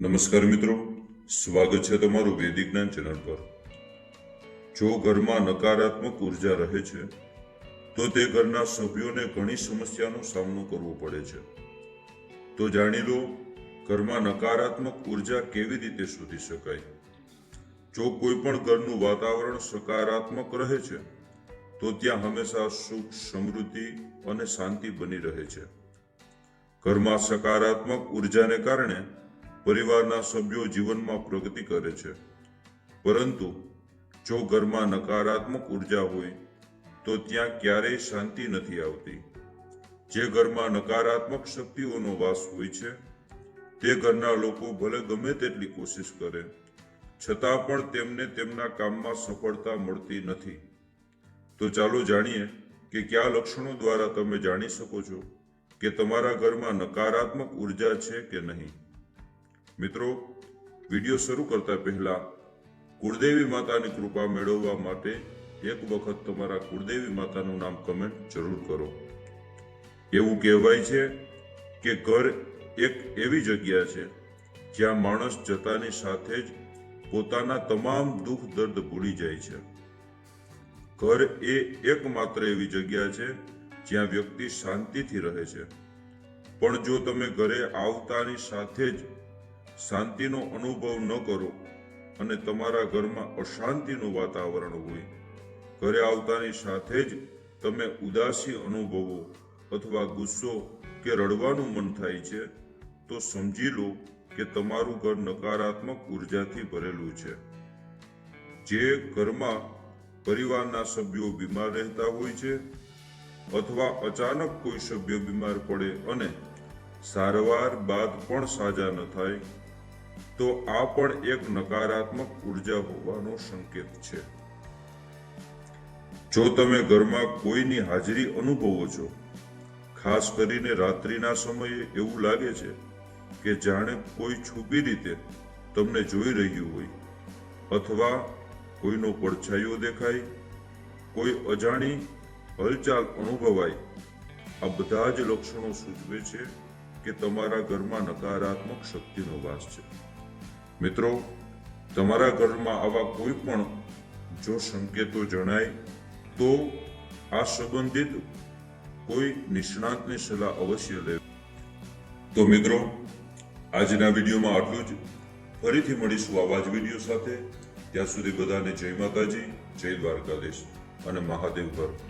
નમસ્કાર મિત્રો, સ્વાગત છે તમારું વૈદિક જ્ઞાન ચેનલ પર. જો ઘરમાં નકારાત્મક ઊર્જા રહે છે, તો તે ઘરના સભ્યોને ઘણી સમસ્યાનો સામનો કરવો પડે છે. તો જાણી લો, ઘરમાં નકારાત્મક ઊર્જા કેવી રીતે શોધી શકાય? જો કોઈ પણ ઘરનું વાતાવરણ સકારાત્મક રહે છે, તો ત્યાં હંમેશા સુખ, સમૃદ્ધિ અને શાંતિ બની રહે છે. ઘરમાં સકારાત્મક ઉર્જાને કારણે પરિવારના સભ્યો જીવનમાં પ્રગતિ કરે છે. પરંતુ જો ઘરમાં નકારાત્મક ઊર્જા હોય, તો ત્યાં ક્યારેય શાંતિ નથી આવતી. જે ઘરમાં નકારાત્મક શક્તિઓનો વાસ હોય છે, તે ઘરના લોકો ભલે ગમે તેટલી કોશિશ કરે, છતાં પણ તેમને તેમના કામમાં સફળતા મળતી નથી. તો ચાલો જાણીએ કે કયા લક્ષણો દ્વારા તમે જાણી શકો છો કે તમારા ઘરમાં નકારાત્મક ઊર્જા છે કે નહીં? મિત્રો, વીડિયો શરૂ કરતા પહેલા કુળદેવી માતાની કૃપા મેળવવા માટે એક વખત તમારા કુળદેવી માતાનું નામ કમેન્ટ જરૂર કરો. એવું કહેવાય છે કે ઘર એક એવી જગ્યા છે જ્યાં માણસ જતાની સાથે જ પોતાના તમામ દુઃખ દર્દ ભૂલી જાય છે. ઘર એ એકમાત્ર એવી જગ્યા છે જ્યાં વ્યક્તિ શાંતિથી રહે છે. પણ જો તમે ઘરે આવતાની સાથે જ શાંતિનો અનુભવ ન કરો અને તમારા ઘરમાં અશાંતિનું વાતાવરણ હોય. ઘરે આવતાની સાથે જ તમે ઉદાસી અનુભવો અથવા ગુસ્સો કે રડવાનું મન થાય છે, તો સમજી લો કે તમારું ઘર નકારાત્મક ઉર્જાથી ભરેલું છે. જે ઘરમાં પરિવારના સભ્યો બીમાર રહેતા હોય છે અથવા અચાનક કોઈ સભ્ય બીમાર પડે અને સારવાર બાદ પણ સાજા ન થાય તો આ પણ એક નકારાત્મક ઊર્જા હોવાનો સંકેત છે. જો તમે ઘરમાં કોઈની હાજરી અનુભવો છો, ખાસ કરીને રાત્રિના સમયે એવું લાગે છે કે જાણે કોઈ છુપી રીતે તમને જોઈ રહ્યું હોય અથવા કોઈનો પડછાયો દેખાય, કોઈ અજાણી હલચાલ અનુભવાય, આ બધા જ લક્ષણો સૂચવે છે કે તમારા ઘરમાં નકારાત્મક શક્તિનો વાસ છે. મિત્રો, તમારા ઘરમાં આવા કોઈ પણ જો સંકેતો જણાય, તો આ સંબંધિત કોઈ નિષ્ણાતની સલાહ અવશ્ય લેવી. તો મિત્રો, આજના વિડીયોમાં આટલું જ. ફરીથી મળીશું આવા જ વીડિયો સાથે. ત્યાં સુધી બધાને જય માતાજી, જય દ્વારકાધીશ અને મહાદેવ પર.